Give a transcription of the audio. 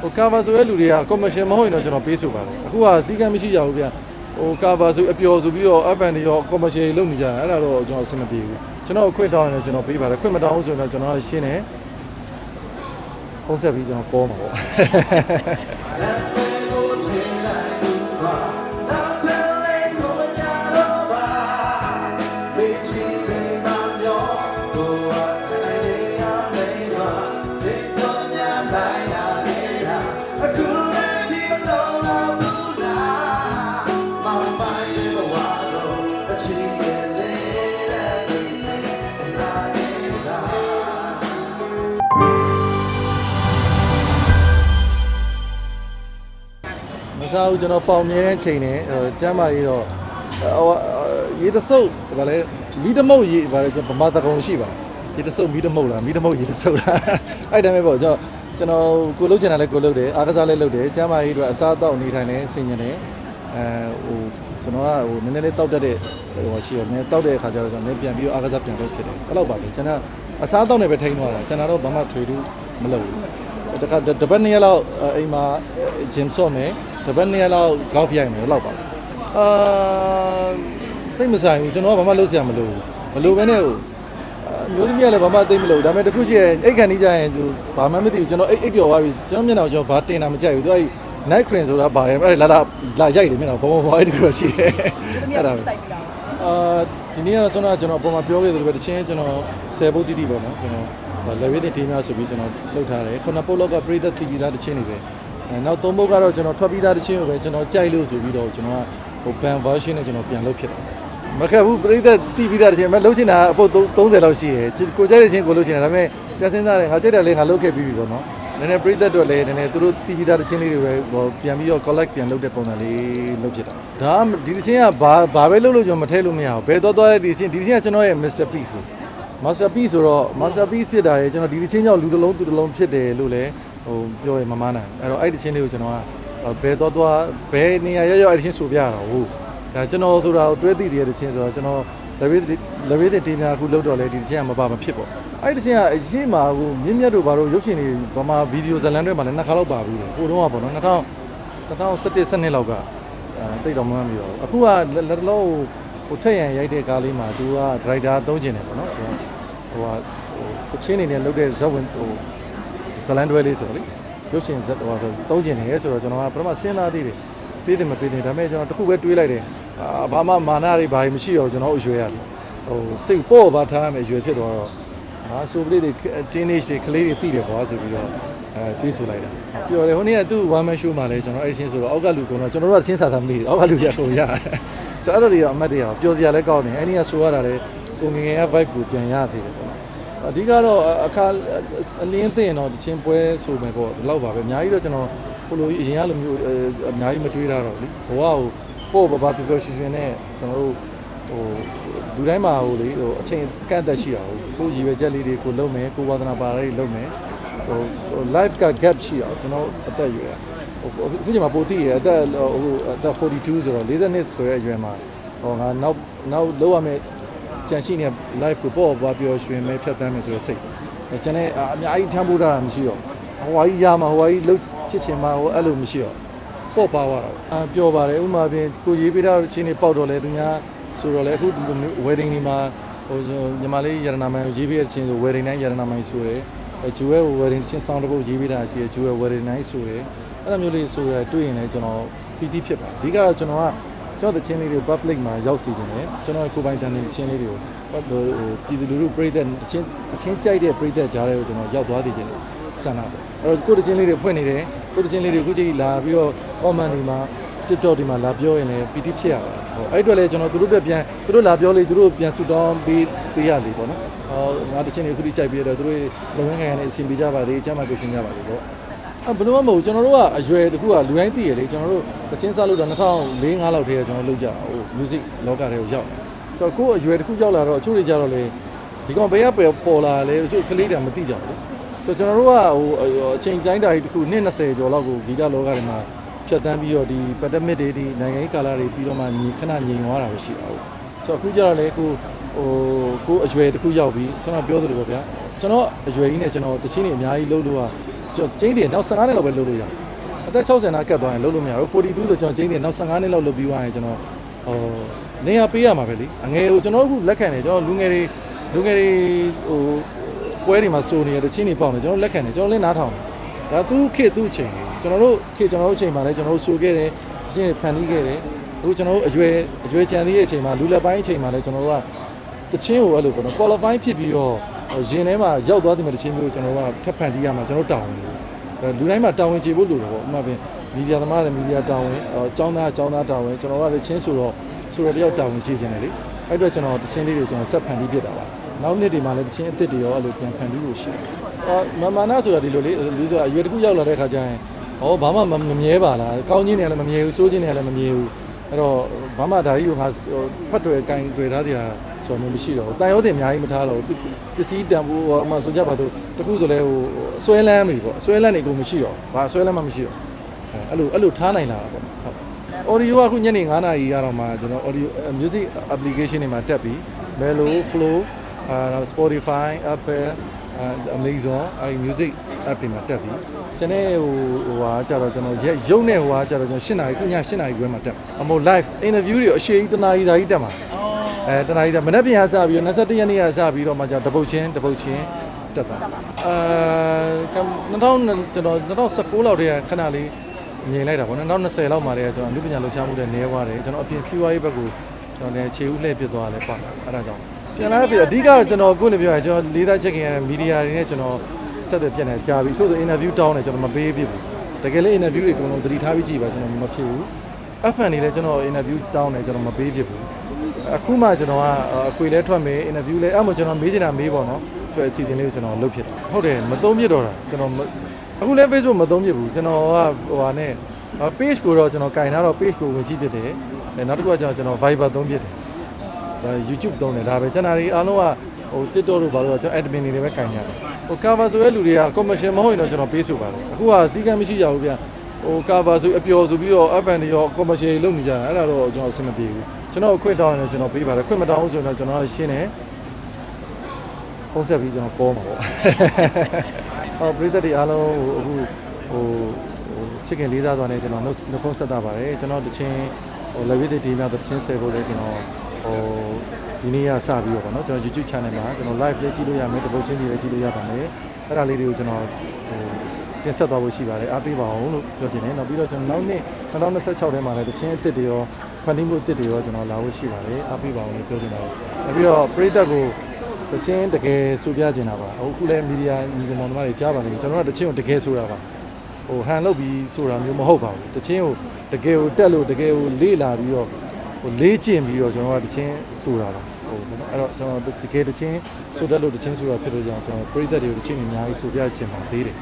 ဟို cover ဆိုတဲ့လူတွေက commercial မဟုတ်ရင်တော့ကျွန်တော်ပေးဆိုပါတယ်အခုကစီကံမရှိကြဘူးဗျဟို cover ဆိုအပျော်ဆိုပြီးတော့ up and ရော commercial လုပ်နေကြတာအဲ့ဒါတော့ကျွန်တော်အဆင်မပြေဘူးကျွန်တော်အခွင့်တောင်းရင်လည်းကျွန်တော်ပေးပါတယ်ခွင့်မတောင်းဘူးဆိုရင်တော့ကျွန်တော်ရှင်းတယ်ဖုန်းဆက်ပြီးကျွန်တော်ကောမှာပေါ့ မစားဘူးကျွန်တော်ပေါင်မြဲတဲ့ချိန်နဲ့ဟိုကျမ်းမာရေးတော့ဟိုရေတဆုပ်ဗာလဲမီးတမုတ်ရေဗာလဲကျွန်တော်ဗမာတကုံရှိပါရေတဆုပ်မီးတမုတ်လားမီးတမုတ်ရေတဆုပ်လားအဲ့တိုင်းပဲပေါ့ကျွန်တော်ကျွန်တော်ကိုလုပ်ချင်တာလဲကိုလုပ်တယ်အားကစားလဲလုပ်တယ်ကျမ်းမာရေးအတွက်အစားအသောက်နေထိုင်လဲဆင်ញင်တယ်အဲဟိုကျွန်တော်ကဟိုနည်းနည်းလေးတောက်တတ်တဲ့ဟိုရှိရောနည်းတောက်တဲ့အခါကျတော့ကျွန်တော်လည်းပြန်ပြီးတော့အားကစားပြန်လုပ်ဖြစ်တယ်အဲ့လောက်ပါပဲကျွန်တော်အစားအသောက်နဲ့ပဲထိန်းသွားတာကျွန်တော်တော့ဘာမှထွေထူးမလုပ်ဘူးတခါတပတ်နှစ်ရက်လောက်အိမ်မှာဂျင်ဆော့မယ် တပတ်နှစ်ရက်လောက်ဂေါက်ရိုက်မယ်လောက်ပါအာသိမဆိုင်ဘူးကျွန်တော်ကဘာမှလုပ်စရာမလိုဘူးမလိုဘဲနဲ့ဟိုမျိုးသမီးကလည်းဘာမှသိမလို့ဒါပေမဲ့တခုရှိရင်အိတ်ခံနေကြရင်သူဘာမှမသိဘူးကျွန်တော်အိတ်အိတ်ပြော်သွားပြီကျွန်တော်မျက်နှာကိုကျွန်တော်ဘာတင်တာမကြိုက်ဘူးသူက night cream ဆိုတာဘာလဲအဲ့လာလာလာရိုက်တယ်မျက်နှာဘောဘောအဲ့ဒီလိုရှိတယ်ဒီသမီးကစိုက်ပြီးတာအာဒီနေ့ကတော့ဆွမ်းနာကျွန်တော်အပေါ်မှာပြောခဲ့သလိုပဲတချင်းကျွန်တော်10ပုတ်တိတိပေါ့နော်ကျွန်တော်လေဝိသင်တီးများဆိုပြီးကျွန်တော်လုပ်ထားတယ်ခုနပုတ်လောက်ကပရိသတ်တီးပြီးသားတချင်းတွေပဲ အဲနောက်သုံးပုတ်ကတော့ကျွန်တော်ထွက်ပြီးသားတချင်းကိုပဲကျွန်တော်ကြိုက်လို့ဆိုပြီးတော့ကျွန်တော်ကဟို ban version နဲ့ကျွန်တော်ပြန်လုပ်ဖြစ်တယ်မခက်ဘူးပရိသတ်တီးပြီးသားတချင်းမလုပ်ချင်တာအပုတ်30လောက်ရှိရယ်ကိုကြိုက်တဲ့ချင်းကိုလုပ်ချင်တာဒါပေမဲ့ပြန်စဉ်းစားတယ်ငါကြိုက်တယ်လေငါလုပ်ခဲ့ပြီးပြီပေါ့နော်နည်းနည်းပရိသတ်တို့လည်းနည်းနည်းသူတို့တီးပြီးသားတချင်းလေးတွေပဲဟိုပြန်ပြီးတော့ collect ပြန်လုပ်တဲ့ပုံစံလေးလုပ်ဖြစ်တာဒါကဒီတချင်းကဘာဘာပဲလုပ်လို့ကျွန်တော်မထည့်လို့မရဘူးဘယ်တော့သွားတဲ့ဒီတချင်းဒီတချင်းကကျွန်တော်ရဲ့ masterpiece ပဲ masterpiece ဆိုတော့ masterpiece ဖြစ်တာရဲ့ကျွန်တော်ဒီတချင်းကြောင့်လူတစ်လုံးသူတစ်လုံးဖြစ်တယ်လို့လည်း ဟိုပြောရမမနိုင်အဲ့တော့အဲ့ဒီတချင်းလေးကိုကျွန်တော်ကဘယ်တော့သွားဘယ်နေရာရောက်ရောက်အဲ့ဒီတချင်းဆိုပြရတာဟုတ်ဒါကျွန်တော်ဆိုတာကိုတွဲသိတဲ့တချင်းဆိုတော့ကျွန်တော်လဝေးလဝေးတဲ့တင်းများအခုလောက်တော့လေဒီတချင်းကမပါမဖြစ်ပေါ့အဲ့ဒီတချင်းကအရေးမှာဟိုမြင့်မြတ်တို့ဘာလို့ရုပ်ရှင်တွေဗမာဗီဒီယိုဇလန်တွေမှာလည်းနှစ်ခါလောက်ပါဘူးလေဟိုတုန်းကပေါ့နော်2000 2017 12လောက်ကအဲတိတ်တော့မမှန်ပြီတော့အခုကလက်တလုံးဟိုထက်ရန်ရိုက်တဲ့ကားလေးမှာသူကဒရိုက်တာသုံးကျင်တယ်ပေါ့နော်သူကဟိုဟာဟိုတချင်းနေနဲ့လုပ်တဲ့ဇက်ဝင်ဟို ဇလန်တွဲလေးဆိုတော့လေရုပ်ရှင်ဇက်ဟိုသုံးကျင်တယ်ဆိုတော့ကျွန်တော်ကပထမစဉ်းစားသေးတယ်ပေးတယ်မပေးတယ်ဒါပေမဲ့ကျွန်တော်တခုပဲတွေးလိုက်တယ်အာဘာမှမာနတွေဘာမှမရှိတော့ကျွန်တော်အရွယ်ရတယ်ဟိုစိတ်ပေါ့ပါထားရမယ်အရွယ်ဖြစ်သွားတော့ဟာဆိုပလေးတွေ teenage တွေကလေးတွေသိတယ်ကွာဆိုပြီးတော့အဲပြေးဆိုလိုက်တာပြောတယ်ဟိုနေ့ကသူ့ one man show မှာလဲကျွန်တော်အဲ့ဒီချင်းဆိုတော့အောက်ကလူကတော့ကျွန်တော်တို့ကချင်းစာသားမသိဘူးအောက်ကလူရကုန်ရဆိုတော့အဲ့လိုတွေကအမှတ်တရပျော်စရာလည်းကောင်းတယ်အဲ့ဒီကဆိုရတာလေကိုငငယ်က vibe ကိုပြန်ရသေးတယ်ပေါ့နော် အဓိကတော့အခါအလင်းသိရင်တော့တချင်းပွဲဆိုမယ်ပေါ့ဒီလောက်ပါပဲအများကြီးတော့ကျွန်တော်ဟိုလိုအရင်ကလိုမျိုးအများကြီးမတွေးတာတော့လေဘဝကိုပို့ဘာဘာပျော်ပျော်ရွှင်ရွှင်နဲ့ကျွန်တော်တို့ဟိုလူတိုင်းမှာဟိုလေဟိုအချိန်ကန့်သက်ရှိအောင်ကိုရည်ရွယ်ချက်လေးတွေကိုလုပ်မယ်ကိုဝါသနာပါလေးလုပ်မယ်ဟို life က gap ရှိအောင်ကျွန်တော်အသက်အရွယ်ဟိုအခုချိန်မှာပိုတည်ရအသက်ဟိုအသက်42ဆိုတော့40နှစ်ဆိုတဲ့အရွယ်မှာဟိုငါနောက်နောက်လောက်ရမယ် ကြံရှိနေတဲ့ life ကိုပေါ့ဘာပျော်ရွှင်မယ်ဖြတ်သန်းမယ်ဆိုတဲ့စိတ်အဲကျွန်တော်အများကြီးထမ်းဖို့တာမရှိတော့ဟိုဝါကြီးရမှာဟိုဝါကြီးလှုပ်ချစ်ချင်မှာဟိုအဲ့လိုမရှိတော့ပေါ့ပါသွားတော့အာပျော်ပါတယ်ဥမာပြင်ကိုရေးပေးတဲ့ချင်းတွေပေါက်တော့လဲသူများဆိုတော့လဲအခုဒီလိုမျိုး wedding တွေမှာဟိုညီမလေးရတနာမိုင်ကိုရေးပေးတဲ့ချင်းဆို wedding တိုင်းရတနာမိုင်ဆိုတယ်အဲဂျူရဲ့ wedding ချင်းဆောင်းတစ်ပုတ်ရေးပေးတာရှိတယ်ဂျူရဲ့ wedding တိုင်းဆိုတယ်အဲ့လိုမျိုးလေးဆိုရတွေ့ရင်လည်းကျွန်တော်ပီတိဖြစ်ပါအဓိကတော့ကျွန်တော်က ကျွန်တော်တချင်းလေးတွေ public မှာရောက်စီခြင်းတယ်ကျွန်တော်ကိုယ်ပိုင်တန်တဲ့တချင်းလေးတွေကိုဟိုပြည်သူလူထုပြည်သက်တချင်းတချင်းကြိုက်တဲ့ပြည်သက်ကြားတွေကိုကျွန်တော်ရောက်သွားသေးခြင်းတယ်ဆန္ဒပေါ့အဲ့တော့ကိုယ်တချင်းလေးတွေဖွင့်နေတယ်ကိုယ်တချင်းလေးတွေအခုချိန်လာပြီးတော့ comment တွေမှာ TikTok တွေမှာလာပြောရင်လည်းပီတိဖြစ်ရပါတယ်ဟိုအဲ့အတွက်လည်းကျွန်တော်သူတို့အတွက်ပြန်သူတို့လာပြောလေသူတို့ပြန်ဆူတောင်းပေးပေးရလေပေါ့နော်ဟောငါတချင်းတွေအခုထိကြိုက်ပြီးတော့သူတို့လုံငန်းခံရတဲ့အစီအပြေကြပါသေးအချမ်းမှကိုရှင်ကြပါလေပေါ့အ ဘယ်လိုမှမဟုတ်ကျွန်တော်တို့ကအရွယ်တခုကလူတိုင်းသိရလေကျွန်တော်တို့တချင်းစားလို့တော့2004 5လောက်တည်းကကျွန်တော်လုပ်ကြတာဟို music လောကတွေကိုရောက်တယ်ဆိုတော့ကိုယ်အရွယ်တခုရောက်လာတော့အချို့တွေကြတော့လေဒီကောင်ဘယ်ကပေါ်လာလဲအချို့ကလေးတွေမသိကြဘူးလေဆိုတော့ကျွန်တော်တို့ကဟိုအချိန်တိုင်းတာကြီးတခုနှစ်20ကျော်လောက်ကိုဂီတလောကတွေမှာဖြတ်တန်းပြီးတော့ဒီပက်ဒမစ်တွေဒီနိုင်ငံရေးကာလတွေပြီးတော့မှညီခဏညီသွားတာပဲရှိတာဟုတ်ဆိုတော့အခုကျတော့လေကိုဟိုကိုအရွယ်တစ်ခုရောက်ပြီးကျွန်တော်ပြောသလိုပေါ့ဗျာကျွန်တော်အရွယ်ကြီးနဲ့ကျွန်တော်တချင်းတွေအများကြီးလှုပ်လို့ကဟ ကျွန်တော်ကျင်းတယ်နောက်15နှစ်လောက်ပဲလုပ်လို့ရအသက်60နားကတ်သွားရင်လုပ်လို့မရဘူး42ဆိုကျွန်တော်ကျင်းတယ်နောက်15နှစ်လောက်လုပ်ပြီးသွားရင်ကျွန်တော်ဟိုနေရာပေးရမှာပဲလေအငယ်ကိုကျွန်တော်တို့လက်ခံတယ်ကျွန်တော်လူငယ်တွေလူငယ်တွေဟိုပွဲတွေမှာစိုးနေရတဲ့ချင်းတွေပေါက်နေကျွန်တော်လက်ခံတယ်ကျွန်တော်လည်းနားထောင်တယ်ဒါသူ့ခေတ်သူ့အချိန်ကျွန်တော်တို့ခေတ်ကျွန်တော်တို့အချိန်မှာလည်းကျွန်တော်တို့စိုးခဲ့တယ်ချင်းတွေဖန်တီးခဲ့တယ်အခုကျွန်တော်တို့အရွယ်အရွယ်ချန်သေးတဲ့အချိန်မှာလူလက်ပိုင်းအချိန်မှာလည်းကျွန်တော်တို့ကတချင်းကိုအဲ့လိုပေါ့နော် qualify ဖြစ်ပြီးတော့ ရင်ထဲမှာရောက်သွားတယ်မဲ့တချင်းမျိုးကိုကျွန်တော်ကထပ်ဖန်တီးရမှာကျွန်တော်တာဝန်လို့အဲလူတိုင်းမှာတာဝန်ကျေဖို့လိုတယ်ပေါ့ဥပမာပင်မီဒီယာသမားတွေမီဒီယာတာဝန်အကျောင်းသားအကျောင်းသားတာဝန်ကျွန်တော်ကလည်းချင်းဆိုတော့ဆိုတော့တယောက်တာဝန်ကျေချင်တယ်လေအဲ့အတွက်ကျွန်တော်တချင်းလေးတွေကျွန်တော်ဆက်ဖန်တီးဖြစ်တာပါနောက်နှစ်တွေမှာလည်းတချင်းအစ်စ်တွေရောအဲ့လိုပြန်ဖန်တီးလို့ရှိတယ်အာမမာနာဆိုတာဒီလိုလေလူဆိုတာအရွယ်တစ်ခုရောက်လာတဲ့ခါကျရင်ဩဘာမှမမြဲပါလားကောင်းချင်းနေလည်းမမြဲဘူးဆိုးချင်းနေလည်းမမြဲဘူး အဲ့တော့ဘာမှဒါကြီးကိုငါဖတ်တွေ့ကင်တွေ့ထားတယ်ဟာဆိုတော့မရှိတော့ဘူးတန်ရုံးတင်အများကြီးမထားတော့ဘူးပစ္စည်းတန်ဖို့ဟိုအမှဆိုကြပါတော့တခုဆိုလဲဟိုအစွဲလန်းပြီပေါ့အစွဲလန်းနေကိုမရှိတော့ဘာအစွဲလန်းမှမရှိတော့အဲအဲ့လိုအဲ့လိုထားနိုင်လာတာပေါ့ဟုတ် audio ကအခုညနေ9:00နာရီကတော့မှကျွန်တော် audio music application တွေမှာတက်ပြီး Melo Flow အာ Spotify Apple Amazon အဲ music app တွေမှာတက်ပြီးကျွန်တော်ဟိုဟိုဟာကြတော့ကျွန်တော်ရက်ရုပ်နဲ့ဟိုဟာကြတော့ကျွန်တော်7နာရီခုည7နာရီခွဲမှာတက်အမို့ live interview တွေအရှိကြီးတနာရီသာကြီးတက်မှာအဲတနားကြီးမနေ့ပြန်စပြီးတော့21ရက်နေ့ကစပြီးတော့မှじゃတပုတ်ချင်းတပုတ်ချင်းတက်သွားအဲ2000ကျွန်တော်2019လောက်တည်းကခဏလေးငြိမ်လိုက်တာပေါ့နော်2020လောက်မှာတည်းကကျွန်တော်လူပညာလှူရှားမှုတွေနေသွားတယ်ကျွန်တော်အပြင်စီးပွားရေးဘက်ကိုကျွန်တော်လည်းခြေဦးလှည့်ပြစ်သွားတယ်ပေါ့အဲ့ဒါကြောင့် ပြန်လာပြီအဓိကကျွန်တော်ကိုယ်လည်းပြောရကျွန်တော်လေးသားချက်ခင်ရတဲ့မီဒီယာတွေနဲ့ကျွန်တော်ဆက်သွယ်ပြနေကြာပြီသို့သော interview တောင်းတယ်ကျွန်တော်မပေးဖြစ်ဘူးတကယ်လည်း interview တွေအကုန်လုံးသတိထားပြီးကြည့်ပါကျွန်တော်မဖြစ်ဘူး FN တွေလည်းကျွန်တော် interview တောင်းတယ်ကျွန်တော်မပေးဖြစ်ဘူးအခုမှကျွန်တော်ကအခွေလဲထွက်မယ် interview လဲအဲ့မှကျွန်တော်မေးချင်တာမေးပေါ့နော်ဆိုတဲ့အစီအစဉ်လေးကိုကျွန်တော်လုပ်ဖြစ်တယ်ဟုတ်တယ်မသုံးပြတော့တာကျွန်တော်အခုလဲ Facebook မသုံးပြဘူးကျွန်တော်ကဟိုဟာနဲ့ page ကိုတော့ကျွန်တော်ကင်ထားတော့ page ကိုဝင်ကြည့်ဖြစ်တယ်နောက်တစ်ခုကကျွန်တော်ကျွန်တော် Viber သုံးဖြစ်တယ်ဒါ YouTube သုံးတယ်ဒါပဲကျွန်တော်ဒီအားလုံးကဟို TikTok တို့ဘာလို့ကျွန်တော် admin တွေပဲကင်ကြတယ်ဟို cover ဆိုတဲ့လူတွေက commercial မဟုတ်ရင်တော့ကျွန်တော်ပေးဆိုပါတယ်အခုကစီကံမရှိကြဘူးဗျဟို cover ဆိုအပျော်ဆိုပြီးတော့ FN တွေရော commercial လုပ်နေကြတာအဲ့ဒါတော့ကျွန်တော်အဆင်မပြေဘူးကျွန်တော်ခွင့်တောင်းရင်ကျွန်တော်ပေးပါတယ်ခွင့်မတောင်းဘူးဆိုရင်တော့ကျွန်တော်ရှင်းတယ်ဖုန်းဆက်ပြီးကျွန်တော်ပေါ်မှာပေါ့ဟောပရိသတ်တွေအားလုံးဟိုအခုဟိုဟိုချစ်ခင်လေးစားသွားနေကျွန်တော်နှုတ်နှုတ်ဖုန်းဆက်တာပါတယ်ကျွန်တော်တချင်းဟို level တွေတီးများတချင်းဆယ်ဖို့လည်းကျွန်တော် ဟိုဒီနေ့ကစပြီးတော့ပေါ့နော်ကျွန်တော် YouTube channel မှာကျွန်တော် live လေးကြည့်လို့ရမယ်တပုတ်ချင်းတွေလည်းကြည့်လို့ရပါမယ်အဲ့ဒါလေးတွေကိုကျွန်တော်ဟိုတင်ဆက်သွားဖို့ရှိပါတယ်အားပေးပါအောင်လို့ပြောချင်တယ်နောက်ပြီးတော့ကျွန်တော်နောက်နှစ်2026ထဲမှာလည်းတချင်းအစ်စ်တွေရောဖန်တီးမှုအစ်စ်တွေရောကျွန်တော်လာဖို့ရှိပါတယ်အားပေးပါအောင်လို့ပြောချင်ပါတယ်နောက်ပြီးတော့ပရိသတ်ကိုတချင်းတကယ်ဆိုပြချင်တာပါအခုလည်းမီဒီယာညီကောင်မောင်နှမတွေကြားပါလိမ့်မယ်ကျွန်တော်ကတချင်းကိုတကယ်ဆိုတာပါဟိုဟန်လုပ်ပြီးဆိုတာမျိုးမဟုတ်ပါဘူးတချင်းကိုတကယ်ကိုတက်လို့တကယ်ကိုလေ့လာပြီးတော့ ဟိုလေးကျင့်ပြီးတော့ကျွန်တော်ကတချင်းဆိုတာပါဟိုနော်အဲ့တော့ကျွန်တော်တကယ်တချင်းဆိုတတ်လို့တချင်းဆိုတာဖြစ်လို့ကြောင့်ကျွန်တော်ပရိသတ်တွေကိုတချင်းတွေအများကြီးဆိုပြချင်ပါသေးတယ်